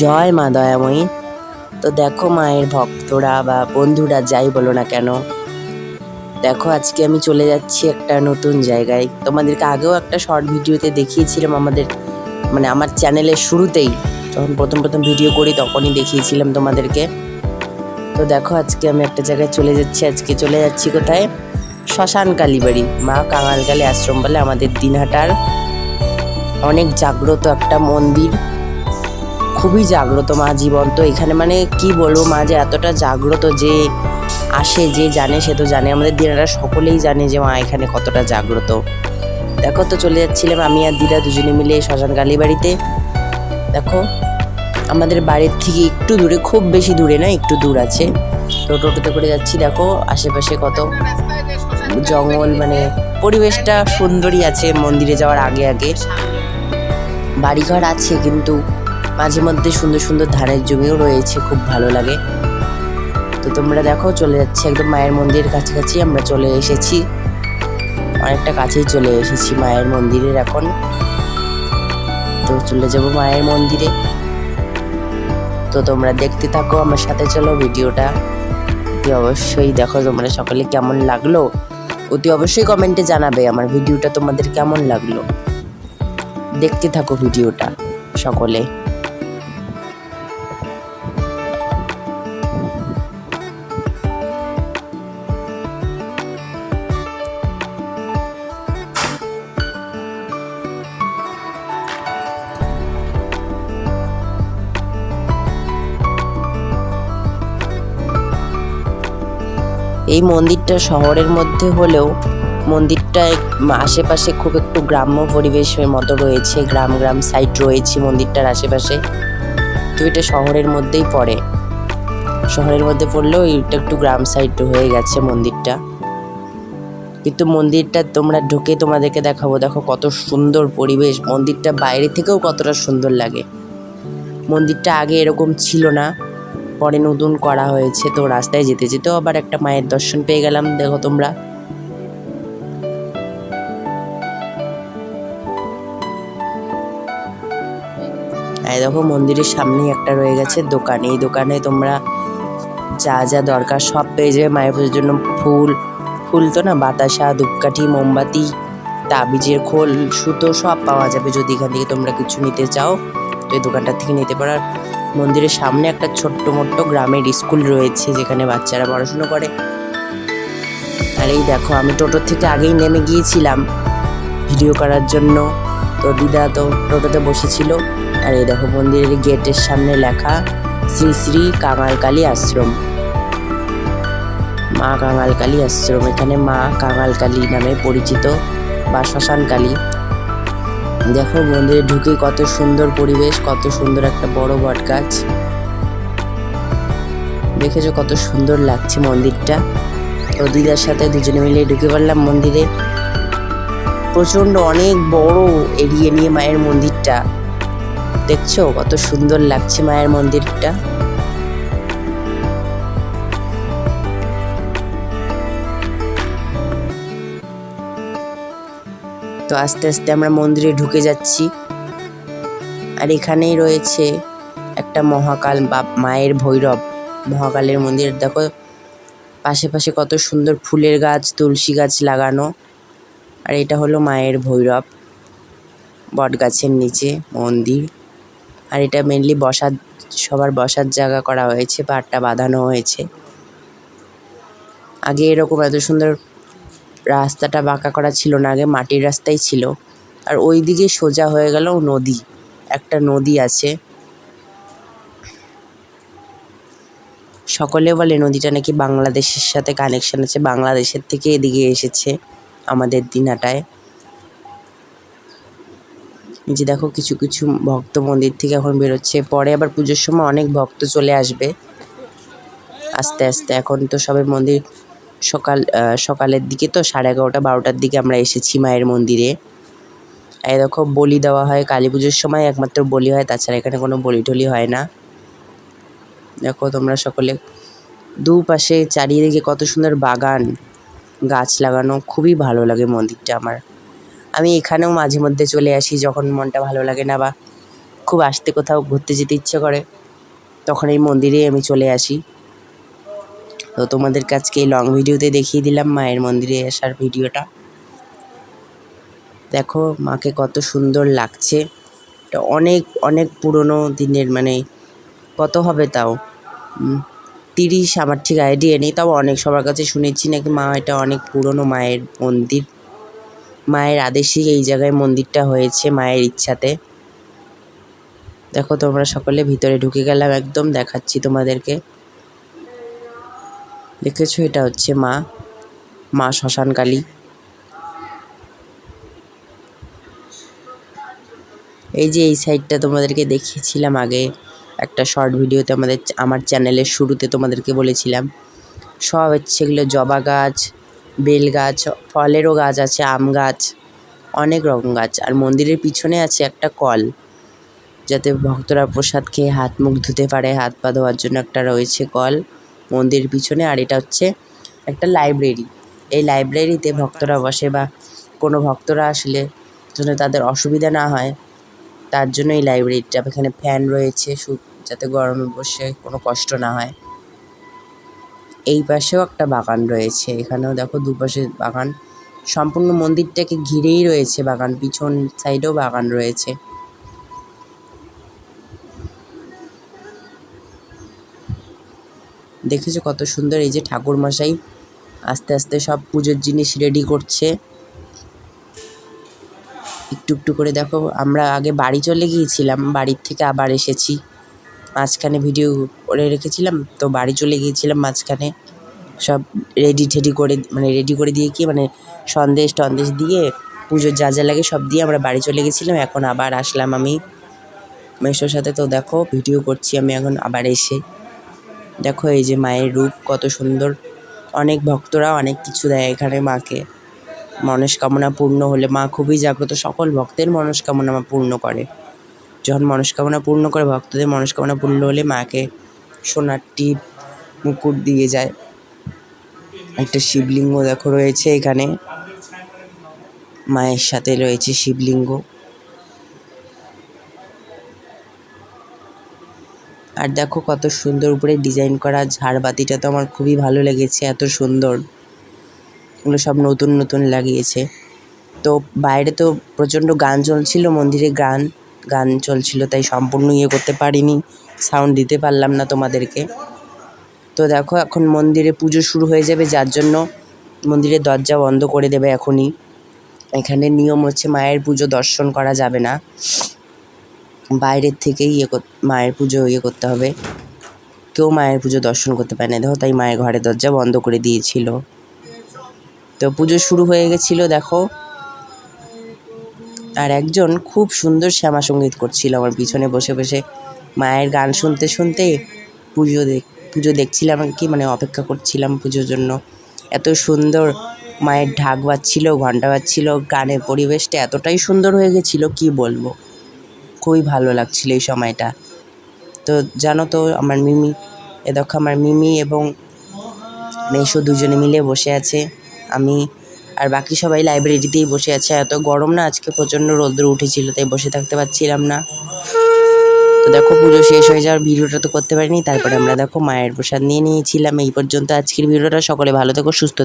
জয় মা দয়াময়ী। তো দেখো মায়ের ভক্তরা বা বন্ধুরা যাই বলো না কেন। দেখো আজকে আমি চলে যাচ্ছি একটা নতুন জায়গায়। তোমাদেরকে আগেও একটা শর্ট ভিডিওতে দেখিয়েছিলাম আমাদের মানে আমার চ্যানেলের শুরুতেই। যখন প্রথম প্রথম ভিডিও করি তখনই দেখিয়েছিলাম তোমাদেরকে। তো দেখো আজকে আমি একটা জায়গায় চলে যাচ্ছি। আজকে চলে যাচ্ছি কোথায়? শ্মশান কালীবাড়ি। মা কাঙালকালী আশ্রম বলে আমাদের দিনহাটার। অনেক জাগ্রত একটা মন্দির। খুবই জাগ্রত মা জীবন্ত এখানে মানে কি বলব মা যে এতটা জাগ্রত যে আসে, যে জানে সে তো জানে। আমাদের দিনারা সকলেই জানে যে মা এখানে কতটা জাগ্রত। দেখো তো চলে যাচ্ছিলাম আমি আর দিদা দুজনে মিলে শ্মশান কালী বাড়িতে। দেখো, আমাদের বাড়ির থেকে একটু দূরে, খুব বেশি দূরে না, একটু দূর আছে। তো টোটোতে করে যাচ্ছি, দেখো, আশেপাশে কত জঙ্গল মানে পরিবেশটা সুন্দরই আছে মন্দিরে যাওয়ার আগে আগে। বাড়িঘর আছে কিন্তু মাঝে মধ্যে সুন্দর সুন্দর ধানের জমিও রয়েছে, খুব ভালো লাগে। তো তোমরা দেখো, চলে যাচ্ছি একদম মায়ের মন্দিরের কাছাকাছি, আমরা চলে এসেছি। অনেকটা কাছেই চলে এসেছি মায়ের মন্দিরের এখন। তো চলে যাব মায়ের মন্দিরে। তো তোমরা দেখতে থাকো আমার সাথে, চলো ভিডিওটা। অতি অবশ্যই দেখো তোমরা সকলে কেমন লাগল। অতি অবশ্যই কমেন্টে জানাবে আমার ভিডিওটা তোমাদের কেমন লাগল। দেখতে থাকো ভিডিওটা সকলে। এই মন্দিরটা শহরের মধ্যে হলেও মন্দিরটা আশেপাশে খুব একটু গ্রাম্য পরিবেশের মতো রয়েছে, গ্রাম গ্রাম সাইড রয়েছে মন্দিরটার আশেপাশে। তো এটা শহরের মধ্যেই পড়ে। শহরের মধ্যে পড়লেও এটা একটু গ্রাম সাইড হয়ে গেছে মন্দিরটা। কিন্তু মন্দিরটা তোমরা ঢুকে তোমাদেরকে দেখাবো, দেখো কত সুন্দর পরিবেশ। মন্দিরটা বাইরে থেকেও কতটা সুন্দর লাগে। মন্দিরটা আগে এরকম ছিল না। পরে নতুন করা হয়েছে, তো রাস্তায় যেতে যেতেও আবার একটা মায়ের দর্শন পেয়ে গেলাম, দেখো তোমরা। এই দেখো মন্দিরের সামনেই একটা রয়ে গেছে দোকান, এই দোকানে তোমরা যা যা দরকার সব পেয়ে যাবে, মায়ের পুজোর জন্য ফুল ফুল তো না বাতাসা, ধূপকাঠি, মোমবাতি, তাবিজের খোল, সুতো সব পাওয়া যাবে, যদি এখান থেকে তোমরা কিছু নিতে চাও, তো এই দোকানটা থেকে নিতে পারো। মন্দিরের সামনে একটা ছোট্ট মোট্ট গ্রামের স্কুল রয়েছে যেখানে বাচ্চারা পড়াশুনো করে। আর এই দেখো, আমি টোটোর থেকে আগেই নেমে গিয়েছিলাম ভিডিও করার জন্য। তো দিদা তো টোটোতে বসেছিল। আর এই দেখো, মন্দিরের গেটের সামনে লেখা শ্রী শ্রী কাঙালকালী আশ্রম। মা কাঙালকালী আশ্রম। এখানে মা কাঙালকালী নামে পরিচিত বা শ্মশানকালী। দেখো মন্দিরে ঢুকে কত সুন্দর পরিবেশ, কত সুন্দর একটা বড় বট গাছ। দেখেছ কত সুন্দর লাগছে মন্দিরটা? তো দিদার সাথে দুজনে মিলে ঢুকে পড়লাম মন্দিরে। প্রচণ্ড অনেক বড় এরিয়ে নিয়ে মায়ের মন্দিরটা। দেখছ কত সুন্দর লাগছে মায়ের মন্দিরটা। তো আস্তে আস্তে আমরা মন্দিরে ঢুকে যাচ্ছি। আর এখানেই রয়েছে একটা মহাকাল বা মায়ের ভৈরব। মহাকালের মন্দির, দেখো, পাশে পাশে কত সুন্দর ফুলের গাছ, তুলসী গাছ লাগানো। আর এটা হলো মায়ের ভৈরব বট গাছের নিচে মন্দির। আর এটা মেনলি বসার, সবার বসার জায়গা করা হয়েছে পাটটা বাঁধানো হয়েছে। আগে এরকম এত সুন্দর রাস্তাটা বাঁকা করা ছিল না, আগে মাটির রাস্তাই ছিল। আর ওই দিকে সোজা হয়ে গেল নদী, একটা নদী আছে। সকলে বলে নদীটা নাকি বাংলাদেশের সাথে কানেকশন আছে, বাংলাদেশের থেকে এদিকে এসেছে আমাদের দিনাটায় যে দেখো কিছু কিছু ভক্ত মন্দির থেকে এখন বেরোচ্ছে। পরে আবার পুজোর সময় অনেক ভক্ত চলে আসবে। আস্তে আস্তে এখন তো সবে মন্দির সকাল সকালের দিকে তো সাড়ে এগারোটা, বারোটার দিকে আমরা এসেছি মায়ের মন্দিরে। দেখো, বলি দেওয়া হয়, কালী পুজোর সময় একমাত্র বলি হয়, তাছাড়া এখানে কোনো বলি টলি হয় না। দেখো, তোমরা সকলে দুপাশে চারিদিকে কত সুন্দর বাগান, গাছ লাগানো, খুবই ভালো লাগে মন্দিরটা আমার। আমি এখানেও মাঝে মধ্যে চলে আসি যখন মনটা ভালো লাগে না বা খুব আসতে কোথাও ঘুরতে যেতে ইচ্ছে করে, তখন এই মন্দিরেই আমি চলে আসি। তো তোমাদের কাছকে এই লং ভিডিওতে দেখিয়ে দিলাম মায়ের মন্দিরে আসার ভিডিওটা দেখো, মাকে কত সুন্দর লাগছে। এটা অনেক অনেক পুরনো দিনের মানে কত হবে তাও? তিরিশ, আমার ঠিক আইডিয়া নেই, তাও অনেক সবার কাছে শুনেছি নাকি মা এটা অনেক পুরনো মায়ের মন্দির। মায়ের আদেশেই এই জায়গায় মন্দিরটা হয়েছে মায়ের ইচ্ছাতে। দেখো, তোমরা সকলে ভিতরে ঢুকে গেলাম, একদম দেখাচ্ছি তোমাদেরকে। দেখেছ, এটা হচ্ছে মা মা শ্মশানকালী এই যে এই সাইডটা তোমাদেরকে দেখিয়েছিলাম আগে, একটা শর্ট ভিডিওতে আমাদের আমার চ্যানেলের শুরুতে তোমাদেরকে বলেছিলাম। সব হচ্ছে এগুলো জবা গাছ, বেল গাছ, ফলেরও গাছ আছে, আম গাছ, অনেক রকম গাছ। আর মন্দিরের পিছনে আছে একটা কল, যাতে ভক্তরা প্রসাদ খেয়ে হাত মুখ ধুতে পারে, হাত পা ধোয়ার জন্য একটা রয়েছে কল। মন্দিরের পিছনে আর এটা হচ্ছে একটা লাইব্রেরি এই লাইব্রেরিতে ভক্তরা বসে বা কোনো ভক্তরা আসলে যেন তাদের অসুবিধা না হয়, তার জন্য এই লাইব্রেরিটা এখানে ফ্যান রয়েছে যাতে গরমে বসে কোনো কষ্ট না হয়। এই পাশেও একটা বাগান রয়েছে, এখানেও দেখো দুপাশে বাগান। সম্পূর্ণ মন্দিরটাকে ঘিরেই রয়েছে বাগান, পিছন সাইডেও বাগান রয়েছে। দেখেছ কত সুন্দর? এই যে ঠাকুর মশাই আস্তে আস্তে সব পুজোর জিনিস রেডি করছে। একটু একটু করে দেখো, আমরা আগে বাড়ি চলে গিয়েছিলাম, বাড়ির থেকে আবার এসেছি। মাঝখানে ভিডিও করে রেখেছিলাম, তো বাড়ি চলে গিয়েছিলাম মাঝখানে। সব রেডি টেডি করে মানে রেডি করে দিয়ে কি মানে সন্দেশ টন্দেশ দিয়ে পুজোর যা যা লাগে সব দিয়ে আমরা বাড়ি চলে গেছিলাম এখন আবার আসলাম আমি। মেসোর সাথে তো দেখো ভিডিও করছি আমি, এখন আবার এসে। দেখো এই যে মায়ের রূপ, কত সুন্দর। অনেক ভক্তরা অনেক কিছু দেয় এখানে মাকে। মনস্কামনা পূর্ণ হলে মা খুবই জাগ্রত। সকল ভক্তের মনস্কামনা পূর্ণ করে। যখন মনস্কামনা পূর্ণ করে, ভক্তদের মনস্কামনা পূর্ণ হলে মাকে সোনার টিপ, মুকুট দিয়ে যায়। একটা শিবলিঙ্গ দেখো রয়েছে এখানে। মায়ের সাথে রয়েছে শিবলিঙ্গ। আর দেখো কত সুন্দর উপরে ডিজাইন করা ঝাড়বাতিটা তো আমার খুবই ভালো লেগেছে, এত সুন্দর। এগুলো সব নতুন নতুন লাগিয়েছে। তো বাইরে তো প্রচণ্ড গান চলছিল, মন্দিরে গান গান চলছিল, তাই সম্পূর্ণ ইয়ে করতে পারিনি সাউন্ড দিতে পারলাম না তোমাদেরকে। তো দেখো এখন মন্দিরে পুজো শুরু হয়ে যাবে, যার জন্য মন্দিরের দরজা বন্ধ করে দেবে এখনই। এখানে নিয়ম হচ্ছে মায়ের পুজো দর্শন করা যাবে না। বাইরের থেকেই ইয়ে মায়ের পুজো ইয়ে করতে হবে। কেউ মায়ের পুজো দর্শন করতে পারে না। দেখো তাই মায়ের ঘরের দরজা বন্ধ করে দিয়েছিল। তো পুজো শুরু হয়ে গেছিল, দেখো। আর একজন খুব সুন্দর শ্যামা সংগীত করছিল আমার পিছনে বসে বসে। মায়ের গান শুনতে শুনতে পুজো দেখ পুজো দেখছিলাম কি মানে অপেক্ষা করছিলাম পুজোর জন্য। এত সুন্দর মায়ের ঢাক বাজছিল ঘণ্টা বাজছিল, গানের পরিবেশটা এতটাই সুন্দর হয়ে গেছিল, কি বলব? খুবই ভালো লাগছিল এই সময়টা। তো জানো তো, আমার মিমি, এ দেখো আমার মিমি এবং মেশো দুজনে মিলে বসে আছে। আমি আর বাকি সবাই লাইব্রেরিতেই বসে আছে। এত গরম না, আজকে প্রচণ্ড রৌদ্র উঠেছিল, তাই বসে থাকতে পারছিলাম না। তো দেখো পুজো শেষ হয়ে যাওয়ার ভিডিওটা তো করতে পারিনি। তারপরে আমরা দেখো মায়ের প্রসাদ নিয়ে নিয়েছিলাম। এই পর্যন্ত আজকের ভিডিওটা। সকলে ভালো থেকো, সুস্থ